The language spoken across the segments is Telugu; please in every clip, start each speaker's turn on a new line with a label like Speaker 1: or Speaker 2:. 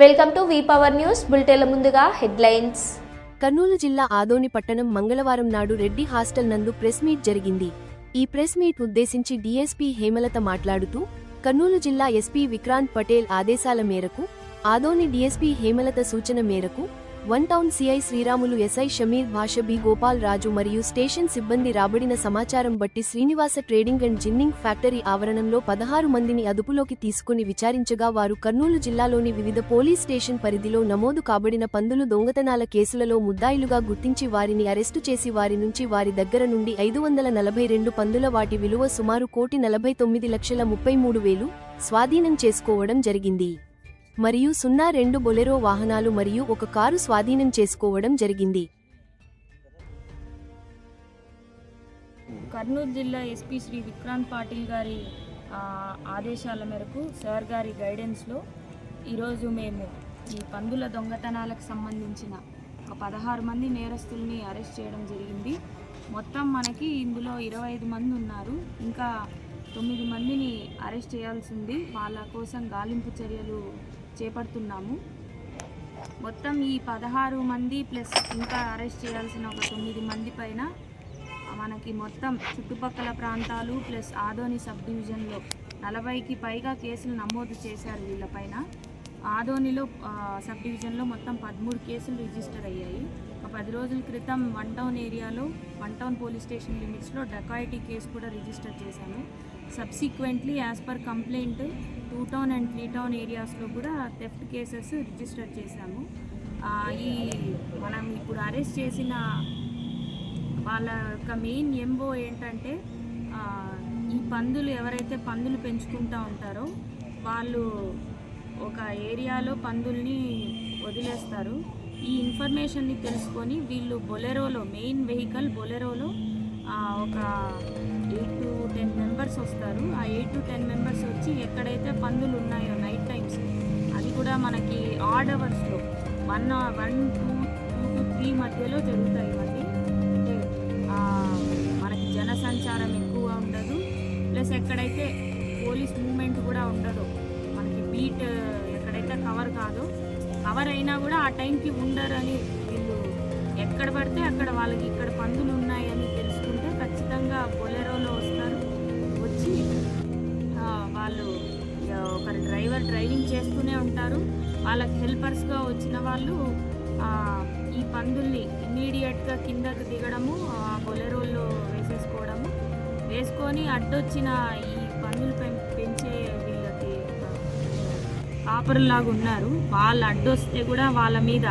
Speaker 1: Welcome to V power news బులెటిన్ల ముందుగా హెడ్లైన్స్.
Speaker 2: కర్నూలు జిల్లా ఆదోని పట్టణం మంగళవారం నాడు రెడ్డి హాస్టల్ నందు ప్రెస్ మీట్ జరిగింది. ఈ ప్రెస్ మీట్ ఉద్దేశించి డీఎస్పీ హేమలత మాట్లాడుతూ కర్నూలు జిల్లా ఎస్పీ విక్రాంత్ పటేల్ ఆదేశాల మేరకు ఆదోని డీఎస్పీ హేమలత సూచన మేరకు one town CI Sriramulu SI Shameer Basha B Gopal రాజు మరియు స్టేషన్ సిబ్బంది రాబడిన సమాచారం బట్టి Srinivasa trading and ginning factory ఆవరణంలో పదహారు మందిని అదుపులోకి తీసుకుని విచారించగా వారు కర్నూలు జిల్లాలోని వివిధ పోలీస్ స్టేషన్ పరిధిలో నమోదు కాబడిన పందులు దొంగతనాల కేసులలో ముద్దాయిలుగా గుర్తించి వారిని అరెస్టు చేసి వారి నుంచి వారి దగ్గర నుండి ఐదు వందల నలభై రెండు పందుల వాటి విలువ సుమారు కోటి నలభై తొమ్మిది లక్షల ముప్పై మూడు వేలు స్వాధీనం చేసుకోవడం జరిగింది. మరియు సున్నా రెండు బొలెరో వాహనాలు మరియు ఒక కారు స్వాధీనం చేసుకోవడం జరిగింది.
Speaker 3: కర్నూలు జిల్లా ఎస్పీ శ్రీ విక్రాంత్ పాటిల్ గారి ఆదేశాల మేరకు సార్ గారి గైడెన్స్లో ఈరోజు మేము ఈ పందుల దొంగతనాలకు సంబంధించిన ఒక పదహారు మంది నేరస్తుల్ని అరెస్ట్ చేయడం జరిగింది. మొత్తం మనకి ఇందులో ఇరవై ఐదు మంది ఉన్నారు. ఇంకా తొమ్మిది మందిని అరెస్ట్ చేయాల్సింది. వాళ్ళ కోసం గాలింపు చర్యలు చేపడుతున్నాము. మొత్తం ఈ పదహారు మంది ప్లస్ ఇంకా అరెస్ట్ చేయాల్సిన ఒక తొమ్మిది మంది పైన మనకి మొత్తం చుట్టుపక్కల ప్రాంతాలు ప్లస్ ఆదోని సబ్ డివిజన్లో నలభైకి పైగా కేసులు నమోదు చేశారు వీళ్ళపైన ఆదోనిలో సబ్ డివిజన్లో మొత్తం పదమూడు కేసులు రిజిస్టర్ అయ్యాయి. ఒక పది రోజుల క్రితం వన్ టౌన్ ఏరియాలో వన్ టౌన్ పోలీస్ స్టేషన్ లిమిట్స్లో డకాయిటీ కేసు కూడా రిజిస్టర్ చేశాను. Subsequently as per complaint two town and three town ఏరియాస్లో కూడా థెఫ్ట్ కేసెస్ రిజిస్టర్ చేశాము. ఈ మనం ఇప్పుడు అరెస్ట్ చేసిన వాళ్ళ యొక్క మెయిన్ ఎంబో ఏంటంటే ఈ పందులు ఎవరైతే పందులు పెంచుకుంటూ ఉంటారో వాళ్ళు ఒక ఏరియాలో పందుల్ని వదిలేస్తారు. ఈ ఇన్ఫర్మేషన్ని తెలుసుకొని వీళ్ళు బొలెరోలో మెయిన్ వెహికల్ బొలెరోలో ఒక ఎయిట్ టు టెన్ మెంబర్స్ వస్తారు. ఆ ఎయిట్ టు టెన్ మెంబర్స్ వచ్చి ఎక్కడైతే పందులు ఉన్నాయో నైట్ టైమ్స్ అది కూడా మనకి ఆడ్ అవర్స్లో one one to two to three మధ్యలో జరుగుతాయి ఇవన్నీ. అంటే మనకి జనసంచారం ఎక్కువ ఉండదు. ప్లస్ ఎక్కడైతే పోలీస్ మూమెంట్ కూడా ఉండదు. మనకి ఎక్కడైతే కవర్ కాదు కవర్ అయినా కూడా ఆ టైంకి ఉండరని వీళ్ళు ఎక్కడ పడితే అక్కడ వాళ్ళకి ఇక్కడ పందులు ఉన్నాయని తెలుసుకుంటే ఖచ్చితంగా బొలెరోలో వస్తారు. వచ్చి వాళ్ళు ఆ, ఒక డ్రైవర్ డ్రైవింగ్ చేస్తూనే ఉంటారు. వాళ్ళకి హెల్పర్స్గా వచ్చిన వాళ్ళు ఈ పందుల్ని ఇమ్మీడియట్గా కిందకు దిగడము ఆ, బొలెరోల్లో వేసేసుకోవడము. వేసుకొని అడ్డొచ్చిన ఈ పందులు పెం- కాపరులాగా ఉన్నారు. వాళ్ళు అడ్డొస్తే కూడా వాళ్ళ మీద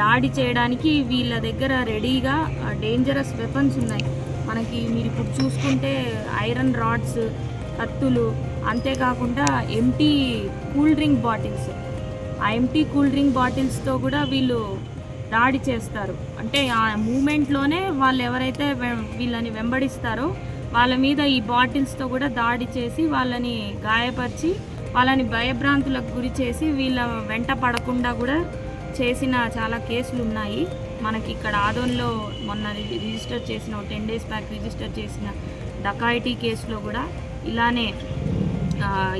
Speaker 3: దాడి చేయడానికి వీళ్ళ దగ్గర రెడీగా డేంజరస్ వెపన్స్ ఉన్నాయి. మనకి మీరు ఇప్పుడు చూసుకుంటే ఐరన్ రాడ్స్ కత్తులు అంతేకాకుండా ఎంటీ కూల్ డ్రింక్ బాటిల్స్. ఆ ఎంటీ కూల్ డ్రింక్ బాటిల్స్తో కూడా వీళ్ళు దాడి చేస్తారు. అంటే ఆ మూమెంట్లోనే వాళ్ళు ఎవరైతే వీళ్ళని వెంబడిస్తారో వాళ్ళ మీద ఈ బాటిల్స్తో కూడా దాడి చేసి వాళ్ళని గాయపరిచి వాళ్ళని భయభ్రాంతులకు గురి చేసి వీళ్ళ వెంట పడకుండా కూడా చేసిన చాలా కేసులు ఉన్నాయి. మనకి ఇక్కడ ఆదోన్లో మొన్న రిజిస్టర్ చేసిన టెన్ డేస్ బ్యాక్ రిజిస్టర్ చేసిన డకాయిటీ కేసులో కూడా ఇలానే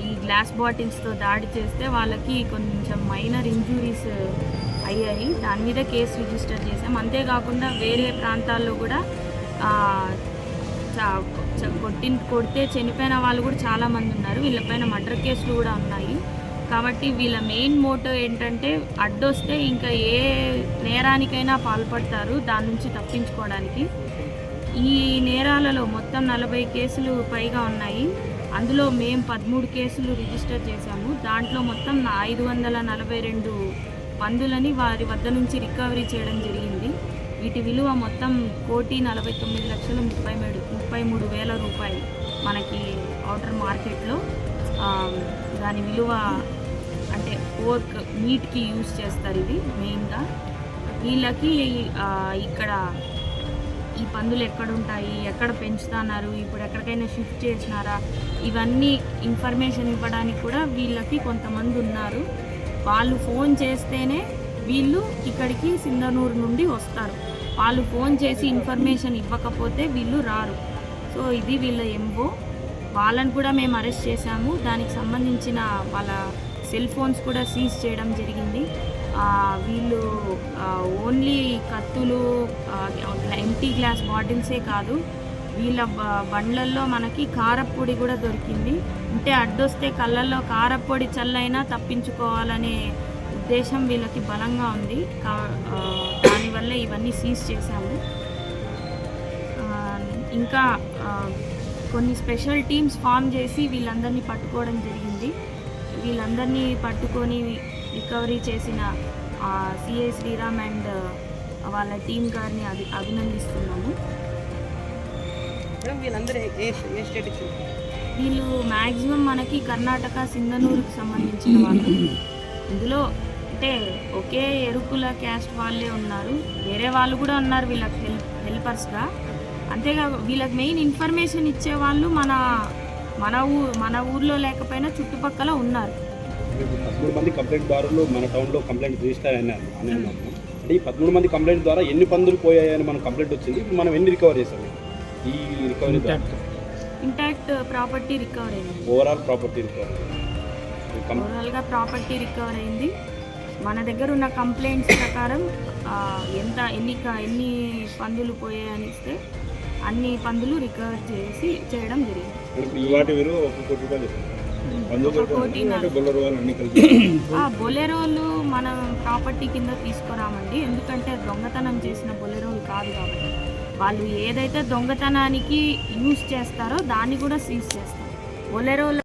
Speaker 3: ఈ గ్లాస్ బాటిల్స్తో దాడి చేస్తే వాళ్ళకి కొంచెం మైనర్ ఇంజురీస్ అయ్యాయి. దాని మీద కేసు రిజిస్టర్ చేసాం అంతేకాకుండా వేరే ప్రాంతాల్లో కూడా కొట్టి చా- చ- కొడితే చనిపోయిన వాళ్ళు కూడా చాలామంది ఉన్నారు. వీళ్ళపైన మర్డర్ కేసులు కూడా ఉన్నాయి. కాబట్టి వీళ్ళ మెయిన్ మోటో ఏంటంటే అడ్డొస్తే ఇంకా ఏ నేరానికైనా పాల్పడతారు. దాని నుంచి తప్పించుకోవడానికి. ఈ నేరాలలో మొత్తం నలభై కేసులు పైగా ఉన్నాయి. అందులో మేము పదమూడు కేసులు రిజిస్టర్ చేశాము. దాంట్లో మొత్తం ఐదు వందల నలభై రెండు పందులని వారి వద్ద నుంచి రికవరీ చేయడం జరిగింది. వీటి విలువ మొత్తం కోటి నలభై తొమ్మిది లక్షల ముప్పై మూడు ముప్పై మూడు వేల రూపాయలు మనకి అవుటర్ మార్కెట్లో. దాని విలువ అంటే పోర్క్ మీట్కి యూస్ చేస్తారు ఇది మెయిన్గా. వీళ్ళకి ఇక్కడ ఈ పందులు ఎక్కడ ఉంటాయి ఎక్కడ పెంచుతున్నారు ఇప్పుడు ఎక్కడికైనా షిఫ్ట్ చేసినారా ఇవన్నీ ఇన్ఫర్మేషన్ ఇవ్వడానికి కూడా వీళ్ళకి కొంతమంది ఉన్నారు. వాళ్ళు ఫోన్ చేస్తేనే వీళ్ళు ఇక్కడికి సిందనూరు నుండి వస్తారు. వాళ్ళు ఫోన్ చేసి ఇన్ఫర్మేషన్ ఇవ్వకపోతే వీళ్ళు రారు. సో ఇది వీళ్ళ ఎంబో వాళ్ళని కూడా మేము అరెస్ట్ చేశాము. దానికి సంబంధించిన వాళ్ళ సెల్ ఫోన్స్ కూడా సీజ్ చేయడం జరిగింది. వీళ్ళు ఓన్లీ కత్తులు ఎంటీ గ్లాస్ బాటిల్సే కాదు వీళ్ళ బండ్లల్లో మనకి కారప్పొడి కూడా దొరికింది. అంటే అడ్డొస్తే కళ్ళల్లో కారప్పొడి చల్లైనా తప్పించుకోవాలనే ఉద్దేశం వీళ్ళకి బలంగా ఉంది. దానివల్ల ఇవన్నీ సీజ్ చేశాము. ఇంకా కొన్ని స్పెషల్ టీమ్స్ ఫామ్ చేసి వీళ్ళందరినీ పట్టుకోవడం జరిగింది. వీళ్ళందరినీ పట్టుకొని రికవరీ చేసిన సిఐ శ్రీరామ్ అండ్ వాళ్ళ టీం గారిని అది అభినందిస్తున్నాము. వీళ్ళు మ్యాక్సిమం మనకి కర్ణాటక సింగనూరుకి సంబంధించిన వాళ్ళు. ఇందులో అంటే ఒకే ఎరుకుల క్యాస్ట్ వాళ్ళే ఉన్నారు. వేరే వాళ్ళు కూడా ఉన్నారు వీళ్ళకి హెల్ప్ హెల్పర్స్గా. అంతేకాదు వీళ్ళకి మెయిన్ ఇన్ఫర్మేషన్ ఇచ్చే వాళ్ళు మన మన ఊ మన ఊర్లో లేకపోయినా చుట్టుపక్కల ఉన్నారు.
Speaker 4: పదమూడు మంది కంప్లైంట్ దారులు మన టౌన్లో కంప్లైంట్ రిజిస్టర్ అయినారు అంటే ఈ పదమూడు మంది కంప్లైంట్ ద్వారా ఎన్ని పందులు పోయాయని మనం కంప్లైంట్ వచ్చింది మనం ఎన్ని రికవర్ చేసాము ఈ రికవరీ
Speaker 3: ఇంటాక్ట్ ప్రాపర్టీ రికవర్ అయింది.
Speaker 4: ఓవరాల్ ప్రాపర్టీ రికవరీ
Speaker 3: ఓవరాల్గా ప్రాపర్టీ రికవర్ అయింది. మన దగ్గర ఉన్న కంప్లైంట్స్ ప్రకారం ఎంత ఎన్ని ఎన్ని పందులు పోయాయని ఇస్తే అన్ని పందులు రికవర్ చేసి చేయడం జరిగింది. బొలెరోలు మనం ప్రాపర్టీ కింద తీసుకురామండి. ఎందుకంటే దొంగతనం చేసిన బొలెరోలు కాదు కాబట్టి. వాళ్ళు ఏదైతే దొంగతనానికి యూజ్ చేస్తారో దాన్ని కూడా సీజ్ చేస్తారు. బొలెరోలు